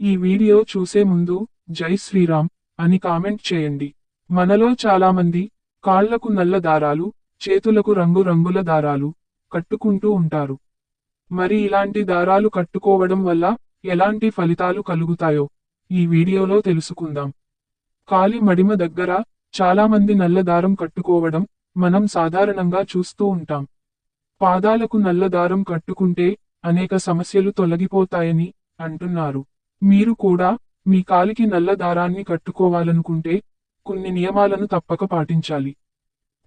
ఈ వీడియో చూసే ముందు జై శ్రీరామ్ అని కామెంట్ చేయండి. మనలో చాలామంది కాళ్ళకు నల్ల దారాలు చేతులకు రంగు రంగుల దారాలు కట్టుకుంటూ ఉంటారు. మరి ఇలాంటి దారాలు కట్టుకోవడం వల్ల ఎలాంటి ఫలితాలు కలుగుతాయో ఈ వీడియోలో తెలుసుకుందాం. కాలి మడిమ దగ్గర చాలామంది నల్ల దారం కట్టుకోవడం మనం సాధారణంగా చూస్తూ ఉంటాం. పాదాలకు నల్ల దారం కట్టుకుంటే అనేక సమస్యలు తొలగిపోతాయని అంటున్నారు. మీరు కూడా మీ కాలికి నల్ల దారాన్ని కట్టుకోవాలనుకుంటే కొన్ని నియమాలను తప్పక పాటించాలి.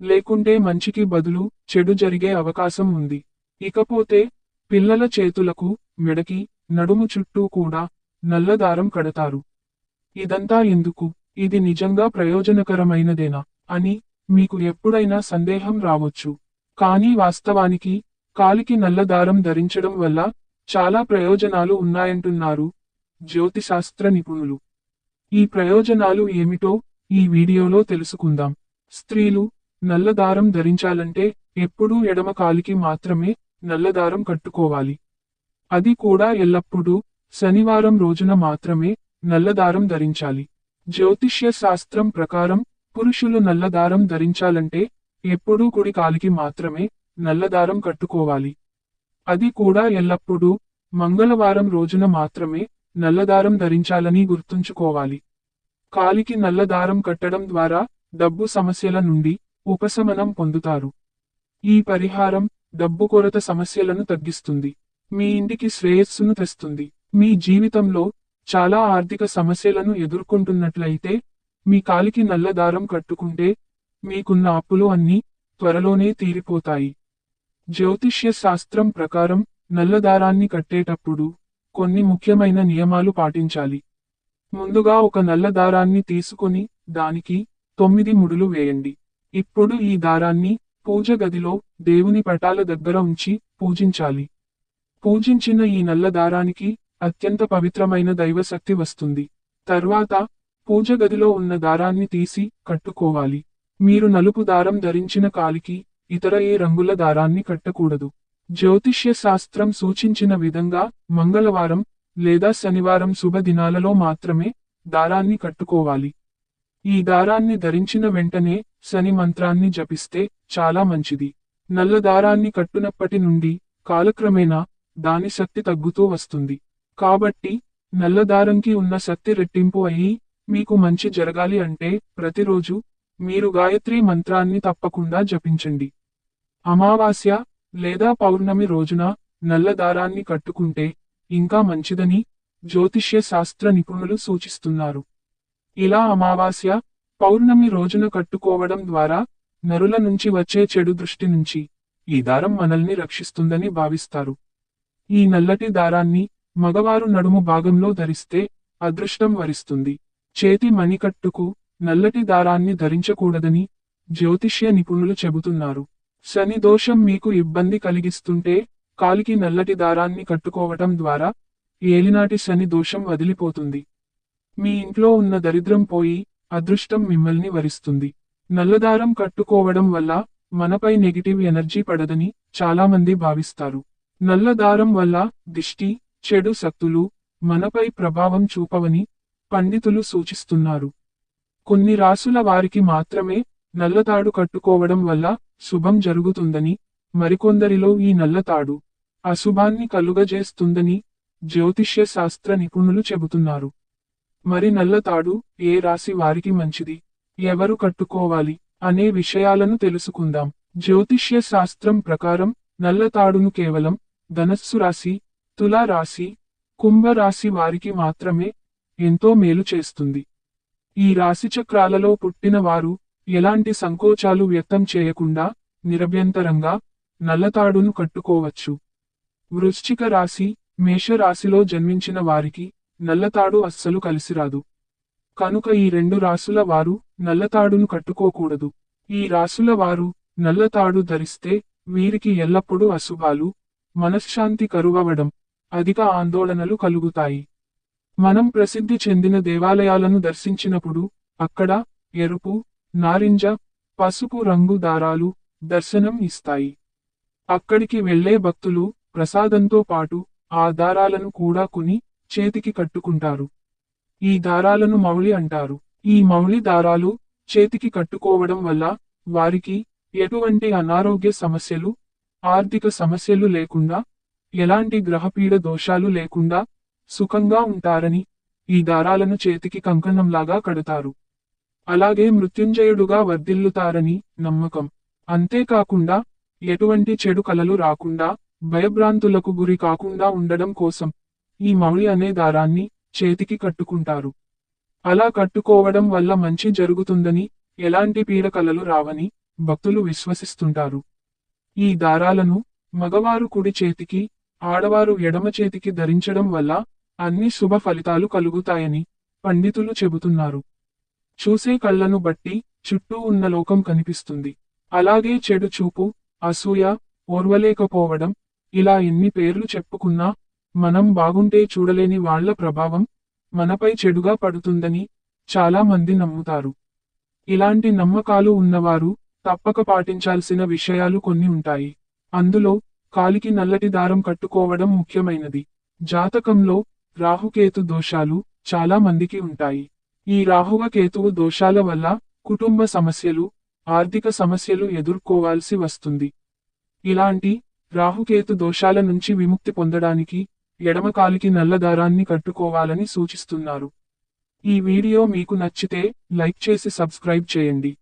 లేకుంటే మంచికి బదులు చెడు జరిగే అవకాశం ఉంది. ఇకపోతే పిల్లల చేతులకు మెడకి నడుము చుట్టూ కూడా నల్ల దారం కడతారు. ఇదంతా ఎందుకు? ఇది నిజంగా ప్రయోజనకరమైనదేనా? అని మీకు ఎప్పుడైనా సందేహం రావచ్చు. కానీ వాస్తవానికి కాలికి నల్ల దారం ధరించడం వల్ల చాలా ప్రయోజనాలు ఉన్నాయంటున్నారు జ్యోతిశాస్త్ర నిపుణులు. ఈ ప్రయోజనాలు ఏమిటో ఈ వీడియోలో తెలుసుకుందాం. స్త్రీలు నల్లదారం ధరించాలంటే ఎప్పుడూ ఎడమ కాలికి మాత్రమే నల్లదారం కట్టుకోవాలి. అది కూడా ఎల్లప్పుడూ శనివారం రోజున మాత్రమే నల్లదారం ధరించాలి. జ్యోతిష్య శాస్త్రం ప్రకారం పురుషులు నల్లదారం ధరించాలంటే ఎప్పుడూ కుడి కాలికి మాత్రమే నల్లదారం కట్టుకోవాలి. అది కూడా ఎల్లప్పుడూ మంగళవారం రోజున మాత్రమే నల్లదారం ధరించాలని గుర్తుంచుకోవాలి. కాలికి నల్లదారం కట్టడం ద్వారా డబ్బు సమస్యల నుండి ఉపశమనం పొందుతారు. ఈ పరిహారం డబ్బు కొరత సమస్యలను తగ్గిస్తుంది. మీ ఇంటికి శ్రేయస్సును తెస్తుంది. మీ జీవితంలో చాలా ఆర్థిక సమస్యలను ఎదుర్కొంటున్నట్లయితే మీ కాలికి నల్లదారం కట్టుకుంటే మీకున్న అప్పులు అన్నీ త్వరలోనే తీరిపోతాయి. జ్యోతిష్య శాస్త్రం ప్రకారం నల్లదారాన్ని కట్టేటప్పుడు కొన్ని ముఖ్యమైన నియమాలు పాటించాలి. ముందుగా ఒక నల్ల దారాన్ని తీసుకుని దానికి తొమ్మిది ముడులు వేయండి. ఇప్పుడు ఈ దారాన్ని పూజ గదిలో దేవుని పటాల దగ్గర ఉంచి పూజించాలి. పూజించిన ఈ నల్ల దారానికి అత్యంత పవిత్రమైన దైవశక్తి వస్తుంది. తర్వాత పూజ గదిలో ఉన్న దారాన్ని తీసి కట్టుకోవాలి. మీరు నలుపు దారం ధరించిన కాలికి ఇతర ఏ రంగుల దారాన్ని కట్టకూడదు. జ్యోతిష్య శాస్త్రం సూచించిన విధంగా మంగళవారం లేదా శనివారం శుభదినాలలో మాత్రమే దారాన్ని కట్టుకోవాలి. ఈ దారాన్ని ధరించిన వెంటనే శని మంత్రాన్ని జపిస్తే చాలా మంచిది. నల్ల దారాన్ని కట్టునప్పటి నుండి కాలక్రమేణా దాని శక్తి తగ్గుతూ వస్తుంది. కాబట్టి నల్లదారంకి ఉన్న శక్తి రెట్టింపు అయ్యి మీకు మంచి జరగాలి అంటే ప్రతిరోజు మీరు గాయత్రి మంత్రాన్ని తప్పకుండా జపించండి. అమావాస్య లేదా పౌర్ణమి రోజున నల్ల దారాన్ని కట్టుకుంటే ఇంకా మంచిదని జ్యోతిష్య శాస్త్ర నిపుణులు సూచిస్తున్నారు. ఇలా అమావాస్య పౌర్ణమి రోజున కట్టుకోవడం ద్వారా నరుల నుంచి వచ్చే చెడు దృష్టి నుంచి ఈ దారం మనల్ని రక్షిస్తుందని భావిస్తారు. ఈ నల్లటి దారాన్ని మగవారు నడుము భాగంలో ధరిస్తే అదృష్టం వరిస్తుంది. చేతి మణికట్టుకు నల్లటి దారాన్ని ధరించకూడదని జ్యోతిష్య నిపుణులు చెబుతున్నారు. శని దోషం మీకు ఇబ్బంది కలిగిస్తుంటే కాలికి నల్లటి దారాన్ని కట్టుకోవటం ద్వారా ఏలినాటి శని దోషం వదిలిపోతుంది. మీ ఇంట్లో ఉన్న దరిద్రం పోయి అదృష్టం మిమ్మల్ని వరిస్తుంది. నల్లదారం కట్టుకోవడం వల్ల మనపై నెగిటివ్ ఎనర్జీ పడదని చాలామంది భావిస్తారు. నల్లదారం వల్ల దిష్టి చెడు శక్తులు మనపై ప్రభావం చూపవని పండితులు సూచిస్తున్నారు. కొన్ని రాసుల వారికి మాత్రమే నల్లతాడు కట్టుకోవడం వల్ల శుభం జరుగుతుందని మరికొందరిలో ఈ నల్లతాడు అశుభాన్ని కలుగజేస్తుందని జ్యోతిష్య శాస్త్ర నిపుణులు చెబుతున్నారు. మరి నల్లతాడు ఏ రాశి వారికి మంచిది? ఎవరు కట్టుకోవాలి? అనే విషయాలను తెలుసుకుందాం. జ్యోతిష్య శాస్త్రం ప్రకారం నల్లతాడును కేవలం ధనస్సు రాశి తులా రాశి కుంభరాశి వారికి మాత్రమే ఎంతో మేలు చేస్తుంది. ఈ రాశి చక్రాలలో పుట్టిన వారు ఎలాంటి సంకోచాలు వ్యక్తం చేయకుండా నిరభ్యంతరంగా నల్లతాడును కట్టుకోవచ్చు. వృశ్చిక రాశి మేషరాశిలో జన్మించిన వారికి నల్లతాడు అస్సలు కలిసిరాదు. కనుక ఈ రెండు రాసుల వారు నల్లతాడును కట్టుకోకూడదు. ఈ రాసుల వారు నల్లతాడు ధరిస్తే వీరికి ఎల్లప్పుడూ అశుభాలు మనశ్శాంతి కరువవడం అధిక ఆందోళనలు కలుగుతాయి. మనం ప్రసిద్ధి చెందిన దేవాలయాలను దర్శించినప్పుడు అక్కడ ఎరుపు నారింజ పసుపు రంగు దారాలు దర్శనం ఇస్తాయి. అక్కడికి వెళ్ళే భక్తులు ప్రసాదంతో పాటు ఆ దారాలను కూడా కొని చేతికి కట్టుకుంటారు. ఈ దారాలను మౌళి అంటారు. ఈ మౌళి దారాలు చేతికి కట్టుకోవడం వల్ల వారికి ఎటువంటి అనారోగ్య సమస్యలు ఆర్థిక సమస్యలు లేకుండా ఎలాంటి గ్రహపీడ దోషాలు లేకుండా సుఖంగా ఉంటారని ఈ దారాలను చేతికి కంకణంలాగా కడతారు. అలాగే మృత్యుంజయుడుగా వర్ధిల్లుతారని నమ్మకం. అంతేకాకుండా ఎటువంటి చెడు కలలు రాకుండా భయభ్రాంతులకు గురి కాకుండా ఉండడం కోసం ఈ మౌళి అనే దారాన్ని చేతికి కట్టుకుంటారు. అలా కట్టుకోవడం వల్ల మంచి జరుగుతుందని ఎలాంటి పీడ కలలు రావని భక్తులు విశ్వసిస్తుంటారు. ఈ దారాలను మగవారు కుడి చేతికి ఆడవారు ఎడమ చేతికి ధరించడం వల్ల అన్ని శుభ ఫలితాలు కలుగుతాయని పండితులు చెబుతున్నారు. చూసే కళ్ళను బట్టి చుట్టూ ఉన్న లోకం కనిపిస్తుంది. అలాగే చెడు చూపు అసూయ ఓర్వలేకపోవడం ఇలా ఎన్ని పేర్లు చెప్పుకున్నా మనం బాగుంటే చూడలేని వాళ్ళ ప్రభావం మనపై చెడుగా పడుతుందని చాలా మంది నమ్ముతారు. ఇలాంటి నమ్మకాలు ఉన్నవారు తప్పక పాటించాల్సిన విషయాలు కొన్ని ఉంటాయి. అందులో కాలికి నల్లటి దారం కట్టుకోవడం ముఖ్యమైనది. జాతకంలో రాహుకేతు దోషాలు చాలా మందికి ఉంటాయి. ఈ రాహువ కేతువు దోషాల వల్ల కుటుంబ సమస్యలు ఆర్థిక సమస్యలు ఎదుర్కోవాల్సి వస్తుంది. ఇలాంటి రాహుకేతు దోషాల నుంచి విముక్తి పొందడానికి ఎడమకాలికి నల్ల దారాన్ని కట్టుకోవాలని సూచిస్తున్నారు. ఈ వీడియో మీకు నచ్చితే లైక్ చేసి సబ్స్క్రైబ్ చేయండి.